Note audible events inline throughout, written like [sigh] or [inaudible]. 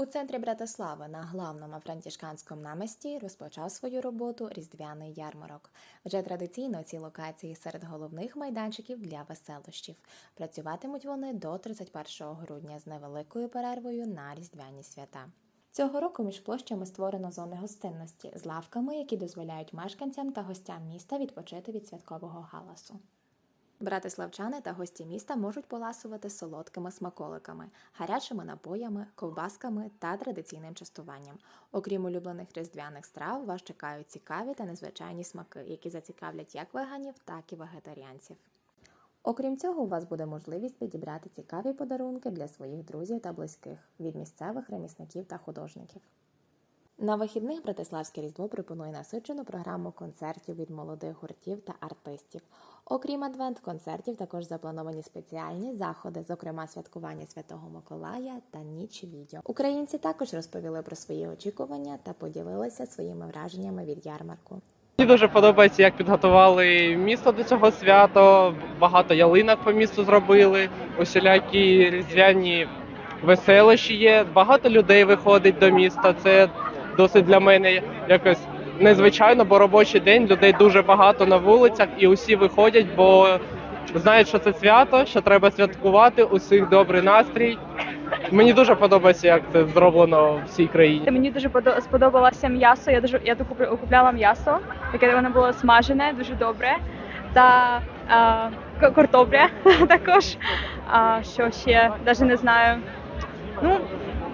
У центрі Братислави на главному франтішканському наместі розпочав свою роботу різдвяний ярмарок. Вже традиційно ці локації серед головних майданчиків для веселощів. Працюватимуть вони до 31 грудня з невеликою перервою на різдвяні свята. Цього року між площами створено зони гостинності з лавками, які дозволяють мешканцям та гостям міста відпочити від святкового галасу. Братиславчани та гості міста можуть поласувати солодкими смаколиками, гарячими напоями, ковбасками та традиційним частуванням. Окрім улюблених різдвяних страв, вас чекають цікаві та незвичайні смаки, які зацікавлять як веганів, так і вегетаріанців. Окрім цього, у вас буде можливість підібрати цікаві подарунки для своїх друзів та близьких від місцевих ремісників та художників. На вихідних Братиславське різдво пропонує насичену програму концертів від молодих гуртів та артистів. Окрім адвент-концертів, також заплановані спеціальні заходи, зокрема святкування Святого Миколая та ніч відео. Українці також розповіли про свої очікування та поділилися своїми враженнями від ярмарку. Мені дуже подобається, як підготували місто до цього свята. Багато ялинок по місту зробили, усілякі різдвяні веселощі є. Багато людей виходить до міста. Це досить для мене якось незвичайно, бо робочий день людей дуже багато на вулицях, і усі виходять, бо знають, що це свято, що треба святкувати. Усіх добрий настрій. Мені дуже подобається, як це зроблено в всій країні. Мені дуже сподобалося м'ясо. Я дуже я купляла м'ясо, яке воно було смажене, дуже добре. Та а, картопля [laughs] також. А, що ще навіть не знаю. Ну,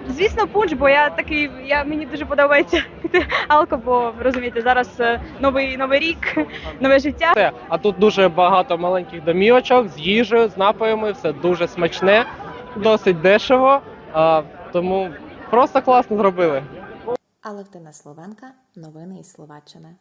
звісно, пунч, бо я такий, я мені дуже подобається пити алко, бо розумієте, зараз е, новий новий рік, нове життя. А тут дуже багато маленьких домівочок з їжею, з напоями, все дуже смачне, досить дешево. А, тому просто класно зробили. Алевтина Словенка, новини із Словаччини.